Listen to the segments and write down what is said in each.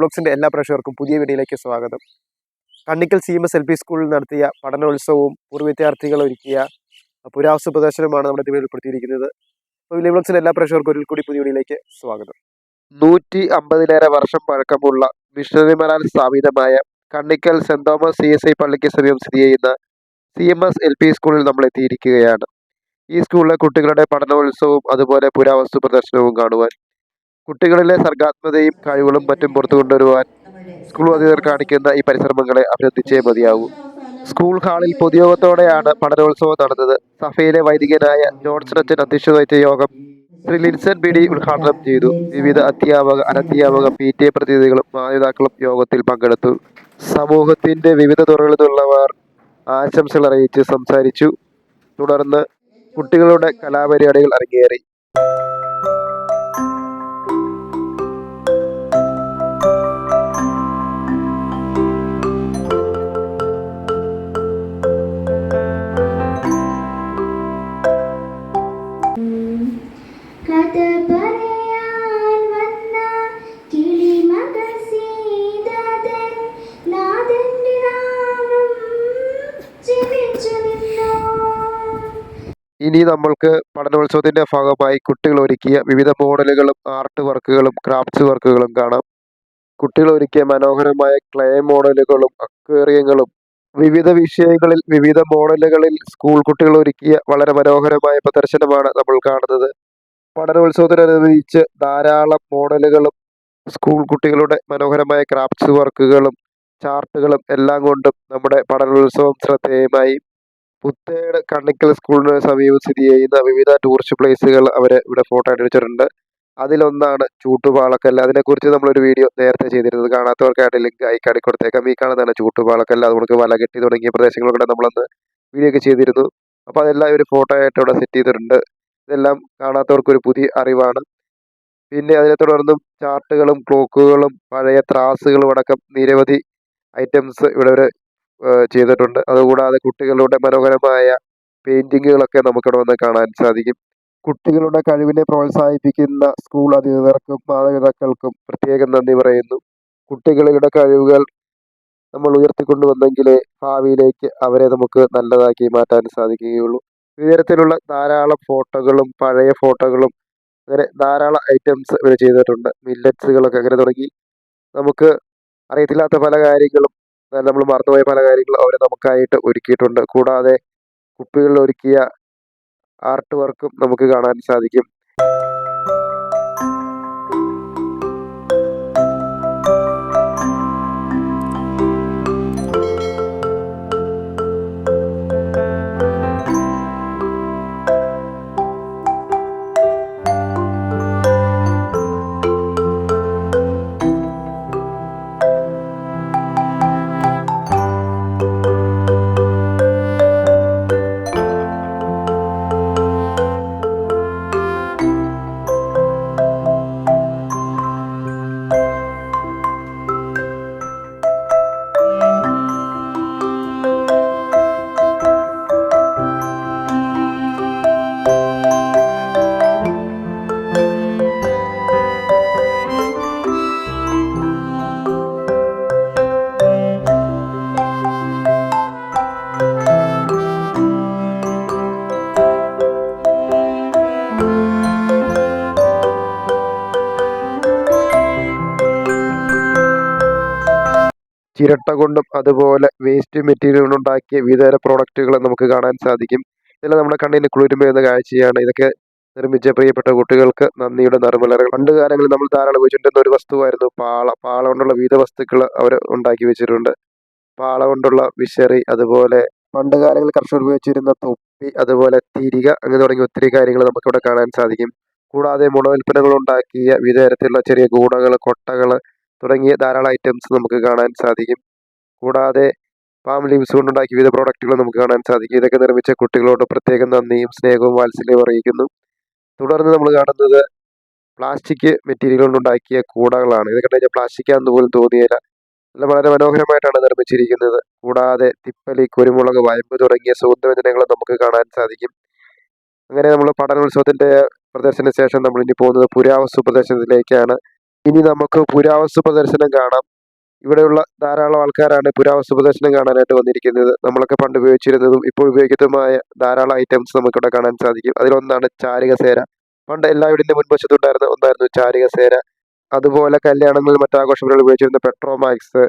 ബ്ലോഗ്സിന്റെ എല്ലാ പ്രേക്ഷകർക്കും പുതിയ വീഡിയോയിലേക്ക് സ്വാഗതം. Kannikkal C M S L P സ്കൂളിൽ നടത്തിയ പഠനോത്സവവും പൂർവ വിദ്യാർത്ഥികൾ ഒരുക്കിയ പുരാവസ്തു പ്രദർശനമാണ് നമ്മുടെ ഇതിൽ ഉൾപ്പെടുത്തിയിരിക്കുന്നത്. അപ്പോൾ ഇലി ബ്ലോഗ്സിന്റെ എല്ലാ പ്രേക്ഷകർക്കും ഒരിക്കൽ കൂടി പുതിയ വീഡിയോയിലേക്ക് സ്വാഗതം. നൂറ്റി അമ്പതിലേറെ വർഷം പഴക്കമുള്ള മിഷണറിമാരാൽ സ്ഥാപിതമായ Kannikkal saint Thomas C S I പള്ളിക്ക് സമീപം സ്ഥിതി ചെയ്യുന്ന C M S L P സ്കൂളിൽ നമ്മൾ എത്തിയിരിക്കുകയാണ്. ഈ സ്കൂളിലെ കുട്ടികളുടെ പഠനോത്സവവും അതുപോലെ പുരാവസ്തു പ്രദർശനവും കാണുവാൻ കുട്ടികളിലെ സർഗാത്മതയും കഴിവുകളും മറ്റും പുറത്തു കൊണ്ടുവരുവാൻ സ്കൂൾ അധികൃതർ കാണിക്കുന്ന ഈ പരിശ്രമങ്ങളെ അഭിനന്ദിച്ചേ മതിയാവൂ. സ്കൂൾ ഹാളിൽ പൊതുയോഗത്തോടെയാണ് പഠനോത്സവം നടന്നത്. സഫയിലെ വൈദികനായ ജോൺസൺ അച്ഛൻ അധ്യക്ഷത വഹിച്ച യോഗം ശ്രീ ലിൻസൺ ബി ഡി ഉദ്ഘാടനം ചെയ്തു. വിവിധ അധ്യാപക അനധ്യാപക പി ടി എ പ്രതിനിധികളും മാതാപിതാക്കളും യോഗത്തിൽ പങ്കെടുത്തു. സമൂഹത്തിന്റെ വിവിധ തുറകളിൽ നിന്നുള്ളവർ ആശംസകൾ അറിയിച്ച് സംസാരിച്ചു. തുടർന്ന് കുട്ടികളുടെ കലാപരിപാടികൾ അരങ്ങേറി. ഇനി നമ്മൾക്ക് പഠനോത്സവത്തിന്റെ ഭാഗമായി കുട്ടികൾ ഒരുക്കിയ വിവിധ മോഡലുകളും ആർട്ട് വർക്കുകളും ക്രാഫ്റ്റ്സ് വർക്കുകളും കാണാം. കുട്ടികൾ ഒരുക്കിയ മനോഹരമായ ക്ലേ മോഡലുകളും അക്വേറിയങ്ങളും വിവിധ വിഷയങ്ങളിൽ വിവിധ മോഡലുകളിൽ സ്കൂൾ കുട്ടികൾ ഒരുക്കിയ വളരെ മനോഹരമായ പ്രദർശനമാണ് നമ്മൾ കാണുന്നത്. പഠനോത്സവത്തിനനുബന്ധിച്ച് ധാരാളം മോഡലുകളും സ്കൂൾ കുട്ടികളുടെ മനോഹരമായ ക്രാഫ്റ്റ്സ് വർക്കുകളും ചാർട്ടുകളും എല്ലാം കൊണ്ടും നമ്മുടെ പഠനോത്സവം ശ്രദ്ധേയമായി. പുത്തേട് കണ്ണിക്കൽ സ്കൂളിന് സമീപം സ്ഥിതി ചെയ്യുന്ന വിവിധ ടൂറിസ്റ്റ് പ്ലേസുകൾ അവർ ഇവിടെ ഫോട്ടോ അടിച്ചിട്ടുണ്ട് അതിലൊന്നാണ് ചൂട്ടുപാളക്കല്ല് അതിനെക്കുറിച്ച് നമ്മളൊരു വീഡിയോ നേരത്തെ ചെയ്തിരുന്നത്. കാണാത്തവർക്കായിട്ട് ലിങ്ക് അയക്കാടി കൊടുത്തേക്കാം ഈ കാണുന്നതാണ് ചൂട്ടുപാളക്കല്ല് അത് നമുക്ക് വല കെട്ടി തുടങ്ങിയ പ്രദേശങ്ങളൊക്കെ നമ്മളന്ന് വീഡിയോ ഒക്കെ ചെയ്തിരുന്നു. അപ്പോൾ അതെല്ലാം ഒരു ഫോട്ടോ ആയിട്ട് ഇവിടെ സെറ്റ് ചെയ്തിട്ടുണ്ട്. ഇതെല്ലാം കാണാത്തവർക്കൊരു പുതിയ അറിവാണ്. പിന്നെ അതിനെ തുടർന്നും ചാർട്ടുകളും ക്ലോക്കുകളും പഴയ ത്രാസുകളും അടക്കം നിരവധി ഐറ്റംസ് ഇവിടെ ഒരു ചെയ്തിട്ടുണ്ട്. അതുകൂടാതെ കുട്ടികളുടെ മനോഹരമായ പെയിന്റിങ്ങുകളൊക്കെ നമുക്കിവിടെ വന്ന് കാണാൻ സാധിക്കും. കുട്ടികളുടെ കഴിവിനെ പ്രോത്സാഹിപ്പിക്കുന്ന സ്കൂൾ അധികൃതർക്കും മാതാപിതാക്കൾക്കും പ്രത്യേകം നന്ദി പറയുന്നു. കുട്ടികളുടെ കഴിവുകൾ നമ്മൾ ഉയർത്തിക്കൊണ്ടുവന്നെങ്കിലേ ഭാവിയിലേക്ക് അവരെ നമുക്ക് നല്ലതാക്കി മാറ്റാൻ സാധിക്കുകയുള്ളൂ. വിവിധത്തിലുള്ള ധാരാളം ഫോട്ടോകളും പഴയ ഫോട്ടോകളും അങ്ങനെ ധാരാളം ഐറ്റംസ് ഇവർ ചെയ്തിട്ടുണ്ട്. മില്ലറ്റ്സുകളൊക്കെ അങ്ങനെ തുടങ്ങി. നമുക്ക് അറിയത്തില്ലാത്ത പല കാര്യങ്ങളും നമ്മൾ മറന്നുപോയ പല കാര്യങ്ങളും അവർ നമുക്കായിട്ട് ഒരുക്കിയിട്ടുണ്ട്. കൂടാതെ കുപ്പികളിൽ ഒരുക്കിയ ആർട്ട് വർക്കും നമുക്ക് കാണാൻ സാധിക്കും. ചിരട്ട കൊണ്ടും അതുപോലെ വേസ്റ്റ് മെറ്റീരിയൽ കൊണ്ടുണ്ടാക്കിയ വിവിധതര പ്രോഡക്റ്റുകൾ നമുക്ക് കാണാൻ സാധിക്കും. ഇതെല്ലാം നമ്മുടെ കണ്ണിന് കുളിരുമേറുന്ന കാഴ്ചയാണ്. ഇതൊക്കെ നിർമ്മിച്ച പ്രിയപ്പെട്ട കുട്ടികൾക്ക് നന്ദിയുടെ നറുമലകൾ പണ്ട് കാലങ്ങളിൽ നമ്മൾ ധാരാളം ഉപയോഗിച്ചിരുന്ന ഒരു വസ്തുവായിരുന്നു പാള. പാള കൊണ്ടുള്ള വിവിധ വസ്തുക്കൾ അവർ ഉണ്ടാക്കി വെച്ചിട്ടുണ്ട്. പാള കൊണ്ടുള്ള വിശറി അതുപോലെ പണ്ട് കാലങ്ങളിൽ കർഷകർ ഉപയോഗിച്ചിരുന്ന തൊപ്പി അതുപോലെ തിരിക അങ്ങനെ തുടങ്ങിയ ഒത്തിരി കാര്യങ്ങൾ നമുക്കിവിടെ കാണാൻ സാധിക്കും. കൂടാതെ മുളവിൽപ്പനകൾ ഉണ്ടാക്കിയ വിവിധ തരത്തിലുള്ള ചെറിയ കൂടകൾ കൊട്ടകൾ തുടങ്ങിയ ധാരാളം ഐറ്റംസ് നമുക്ക് കാണാൻ സാധിക്കും. കൂടാതെ പാം ലീവ്സ് കൊണ്ടുണ്ടാക്കിയ വിവിധ പ്രോഡക്റ്റുകൾ നമുക്ക് കാണാൻ സാധിക്കും. ഇതൊക്കെ നിർമ്മിച്ച കുട്ടികളോട് പ്രത്യേകം നന്ദിയും സ്നേഹവും വാത്സല്യവും അറിയിക്കുന്നു. തുടർന്ന് നമ്മൾ കാണുന്നത് പ്ലാസ്റ്റിക് മെറ്റീരിയൽ കൊണ്ടുണ്ടാക്കിയ കൂടകളാണ്. ഇതൊക്കെ കണ്ടു കഴിഞ്ഞാൽ പ്ലാസ്റ്റിക് ആണെന്ന് പോലും തോന്നിയില്ല നല്ല വളരെ മനോഹരമായിട്ടാണ് നിർമ്മിച്ചിരിക്കുന്നത്. കൂടാതെ തിപ്പലി കുരുമുളക് വയമ്പ് തുടങ്ങിയ സുഗന്ധവ്യഞ്ജനങ്ങൾ നമുക്ക് കാണാൻ സാധിക്കും. അങ്ങനെ നമ്മൾ പഠനോത്സവത്തിന്റെ പ്രദർശന ശേഷം നമ്മൾ ഇനി പോകുന്നത് പുരാവസ്തു പ്രദർശനത്തിലേക്കാണ്. ഇനി നമുക്ക് പുരാവസ്തു പ്രദർശനം കാണാം. ഇവിടെയുള്ള ധാരാളം ആൾക്കാരാണ് പുരാവസ്തു പ്രദർശനം കാണാനായിട്ട് വന്നിരിക്കുന്നത്. നമ്മളൊക്കെ പണ്ട് ഉപയോഗിച്ചിരുന്നതും ഇപ്പോൾ ഉപയോഗിക്കുന്നതുമായ ധാരാളം ഐറ്റംസ് നമുക്കിവിടെ കാണാൻ സാധിക്കും. അതിലൊന്നാണ് ചാരികസേര. പണ്ട് എല്ലാ വീടിന്റെ മുൻവശത്തുണ്ടായിരുന്ന ഒന്നായിരുന്നു ചാരികസേര. അതുപോലെ കല്യാണങ്ങളിൽ മറ്റാഘോഷങ്ങളിൽ ഉപയോഗിച്ചിരുന്ന പെട്രോമാക്സ്.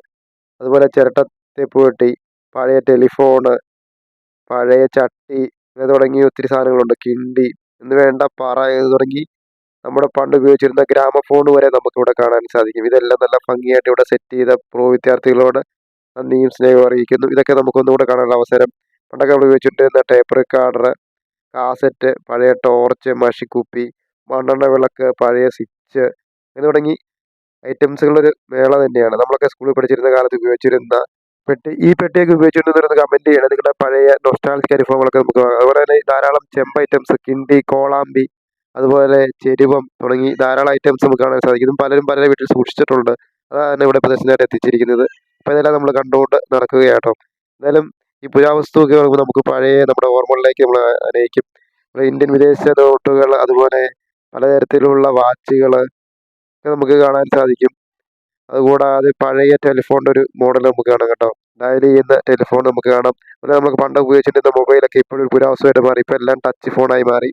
അതുപോലെ ചിരട്ടത്തേപ്പ് പെട്ടി പഴയ ടെലിഫോണ് പഴയ ചട്ടി ഇങ്ങനെ തുടങ്ങി ഒത്തിരി സാധനങ്ങളുണ്ട്. കിണ്ടി എന്ന് വേണ്ട പാറ തുടങ്ങി നമ്മുടെ പണ്ട് ഉപയോഗിച്ചിരുന്ന ഗ്രാമഫോൺ വരെ നമുക്കിവിടെ കാണാൻ സാധിക്കും. ഇതെല്ലാം നല്ല ഭംഗിയായിട്ട് ഇവിടെ സെറ്റ് ചെയ്ത പ്രോ വിദ്യാർത്ഥികളോട് നന്ദിയും സ്നേഹവും അറിയിക്കുന്നു. ഇതൊക്കെ നമുക്കൊന്നുകൂടെ കാണാനുള്ള അവസരം. പണ്ടൊക്കെ നമ്മൾ ഉപയോഗിച്ചിട്ടിരുന്ന ടേപ്പ് റെക്കോർഡർ കാസറ്റ് പഴയ ടോർച്ച് മഷിക്കുപ്പി മണ്ണെണ്ണ വിളക്ക് പഴയ സ്വിച്ച് എന്ന് തുടങ്ങി ഐറ്റംസുകളൊരു മേള തന്നെയാണ്. നമ്മളൊക്കെ സ്കൂളിൽ പഠിച്ചിരുന്ന കാലത്ത് ഉപയോഗിച്ചിരുന്ന പെട്ടി ഈ പെട്ടിയൊക്കെ ഉപയോഗിച്ചിട്ടുണ്ടെന്ന് കമന്റ് ചെയ്യണം. നിങ്ങളുടെ പഴയ നൊസ്റ്റാൾജിക് അനുഭവങ്ങളൊക്കെ നമുക്ക് അതുപോലെ തന്നെ ധാരാളം ചെമ്പ് ഐറ്റംസ് കിണ്ടി കോളാമ്പി അതുപോലെ ചെരുവം തുടങ്ങി ധാരാളം ഐറ്റംസ് നമുക്ക് കാണാൻ സാധിക്കും പലരും പലരും പല വീട്ടിൽ സൂക്ഷിച്ചിട്ടുണ്ട്. അതാണ് ഇവിടെ പ്രദർശനമായിട്ട് എത്തിച്ചിരിക്കുന്നത്. അപ്പോൾ ഇതെല്ലാം നമ്മൾ കണ്ടുകൊണ്ട് നടക്കുകയാട്ടോ. എന്തായാലും ഈ പുരാവസ്തുവൊക്കെ കാണുമ്പോൾ നമുക്ക് പഴയ നമ്മുടെ ഓർമ്മകളിലേക്ക് നമ്മൾ അനയിക്കും. നമ്മുടെ ഇന്ത്യൻ വിദേശ നോട്ടുകൾ അതുപോലെ പലതരത്തിലുള്ള വാച്ചുകൾ ഒക്കെ നമുക്ക് കാണാൻ സാധിക്കും. അതുകൂടാതെ പഴയ ടെലിഫോണിന്റെ ഒരു മോഡൽ നമുക്ക് കാണാം കേട്ടോ. ഡയൽ ചെയ്യുന്ന ടെലിഫോൺ നമുക്ക് കാണാം. അതുപോലെ നമുക്ക് പണ്ട് ഉപയോഗിച്ചിരുന്ന മൊബൈലൊക്കെ ഇപ്പോഴും ഒരു പുരാവസ്തുവായിട്ട് മാറി. ഇപ്പോൾ എല്ലാം ടച്ച് ഫോണായി മാറി.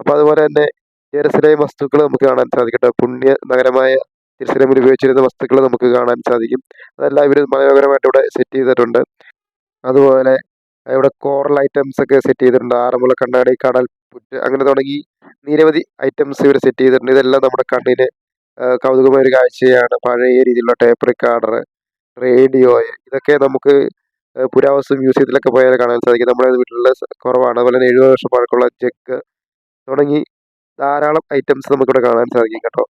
അപ്പോൾ അതുപോലെ തന്നെ ജെറുസലേം വസ്തുക്കൾ നമുക്ക് കാണാൻ സാധിക്കും കേട്ടോ പുണ്യ നഗരമായ ജെറുസലേമിൽ ഉപയോഗിച്ചിരുന്ന വസ്തുക്കൾ നമുക്ക് കാണാൻ സാധിക്കും. അതെല്ലാം ഇവർ മനോഹരമായിട്ട് ഇവിടെ സെറ്റ് ചെയ്തിട്ടുണ്ട്. അതുപോലെ ഇവിടെ കോറൽ ഐറ്റംസ് ഒക്കെ സെറ്റ് ചെയ്തിട്ടുണ്ട്. ആറന്മുള കണ്ണാടി കടൽ പുറ്റ് അങ്ങനെ തുടങ്ങി നിരവധി ഐറ്റംസ് ഇവർ സെറ്റ് ചെയ്തിട്ടുണ്ട്. ഇതെല്ലാം നമ്മുടെ കണ്ണിന് കൗതുകമായ ഒരു കാഴ്ചയാണ്. പഴയ രീതിയിലുള്ള ടേപ്പ് റെക്കോർഡർ റേഡിയോ ഇതൊക്കെ നമുക്ക് പുരാവസ്തു മ്യൂസിയത്തിലൊക്കെ പോയാൽ കാണാൻ സാധിക്കും. നമ്മുടെ വീട്ടിലുള്ള കുറവാണ്. അതുപോലെ തന്നെ എഴുപത് വർഷം പഴക്കമുള്ള ജഗ് തുടങ്ങി ധാരാളം ഐറ്റംസ് നമുക്കിവിടെ കാണാൻ സാധിക്കും കേട്ടോ.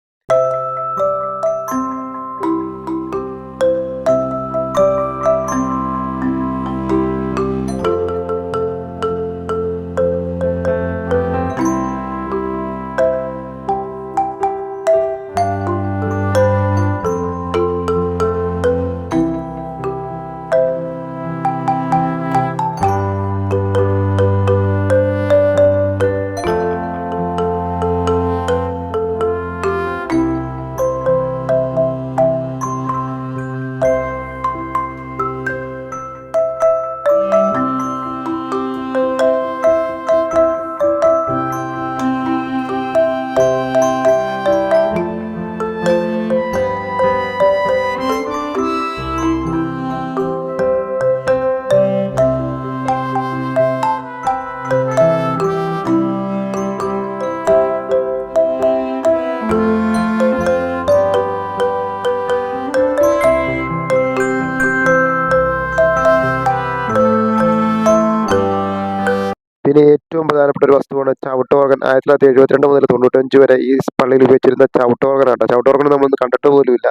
ഏറ്റവും പ്രധാനപ്പെട്ട ഒരു വസ്തുവാണ് ചവിട്ടോർഗൻ ആയിരത്തി തൊള്ളായിരത്തി എഴുപത്തിരണ്ട് മുതൽ തൊണ്ണൂറ്റഞ്ച് വരെ ഈ പള്ളിയിൽ ഉപയോഗിച്ചിരുന്ന ചവിട്ടോർഗൻ ആട്ടോ ചവിട്ടോർഗൻ നമ്മളൊന്നും കണ്ടിട്ട് പോലുമില്ല.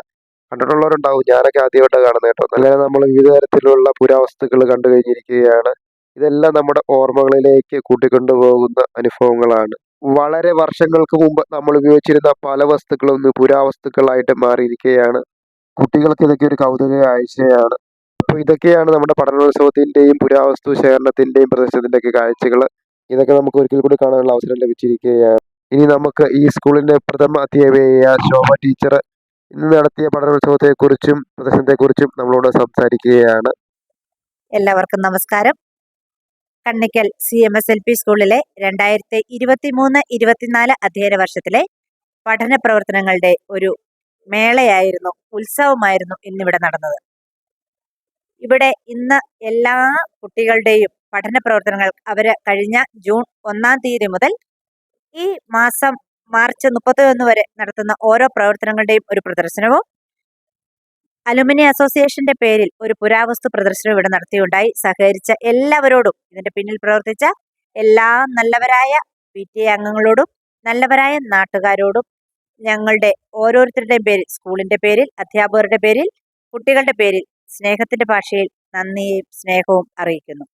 കണ്ടിട്ടുള്ളവരുണ്ടാവും. ഞാനൊക്കെ ആദ്യമായിട്ടാണ് കാണുന്നത് കേട്ടോ. അങ്ങനെ നമ്മൾ വിവിധ തരത്തിലുള്ള പുരാവസ്തുക്കൾ കണ്ടു കഴിഞ്ഞിരിക്കുകയാണ്. ഇതെല്ലാം നമ്മുടെ ഓർമ്മകളിലേക്ക് കൂട്ടിക്കൊണ്ടുപോകുന്ന അനുഭവങ്ങളാണ്. വളരെ വർഷങ്ങൾക്ക് മുമ്പ് നമ്മൾ ഉപയോഗിച്ചിരുന്ന പല വസ്തുക്കളും ഇന്ന് പുരാവസ്തുക്കളായിട്ട് മാറിയിരിക്കുകയാണ്. കുട്ടികൾക്ക് ഇതൊക്കെ ഒരു കൗതുക കാഴ്ചയാണ് അപ്പോൾ ഇതൊക്കെയാണ് നമ്മുടെ പഠനോത്സവത്തിന്റെയും പുരാവസ്തു ശേഖരണത്തിന്റെയും പ്രദർശനത്തിന്റെയൊക്കെ കാഴ്ചകൾ. ഇതൊക്കെ നമുക്ക് ഒരിക്കൽ കൂടി കാണാനുള്ള അവസരം ലഭിച്ചിരിക്കുകയാണ്. ഇനി നമുക്ക് ഈ സ്കൂളിന്റെ പ്രഥമ അധ്യാപികയായ ശോഭ ടീച്ചർ ഇന്ന് നടത്തിയ പഠനോത്സവത്തെക്കുറിച്ചും പ്രദർശനത്തെക്കുറിച്ചും നമ്മളോട് സംസാരിക്കുകയാണ്. എല്ലാവർക്കും നമസ്കാരം. Kannikkal C M S L P സ്കൂളിലെ രണ്ടായിരത്തി ഇരുപത്തി മൂന്ന് ഇരുപത്തിനാല് അധ്യയന വർഷത്തിലെ പഠന പ്രവർത്തനങ്ങളുടെ ഒരു മേളയായിരുന്നു ഉത്സവമായിരുന്നു ഇന്നിവിടെ നടന്നത്. ഇവിടെ ഇന്ന് എല്ലാ കുട്ടികളുടെയും പഠന പ്രവർത്തനങ്ങൾ അവർ കഴിഞ്ഞ ജൂൺ ഒന്നാം തീയതി മുതൽ ഈ മാസം മാർച്ച് മുപ്പത്തിയൊന്ന് വരെ നടത്തുന്ന ഓരോ പ്രവർത്തനങ്ങളുടെയും ഒരു പ്രദർശനവും അലുമിനി അസോസിയേഷന്റെ പേരിൽ ഒരു പുരാവസ്തു പ്രദർശനം ഇവിടെ നടത്തിയുണ്ടായി. സഹകരിച്ച എല്ലാവരോടും ഇതിന്റെ പിന്നിൽ പ്രവർത്തിച്ച എല്ലാ നല്ലവരായ പി ടി എ അംഗങ്ങളോടും നല്ലവരായ നാട്ടുകാരോടും ഞങ്ങളുടെ ഓരോരുത്തരുടെയും പേരിൽ സ്കൂളിന്റെ പേരിൽ അധ്യാപകരുടെ പേരിൽ കുട്ടികളുടെ പേരിൽ സ്നേഹത്തിന്റെ ഭാഷയിൽ നന്ദിയും സ്നേഹവും അറിയിക്കുന്നു.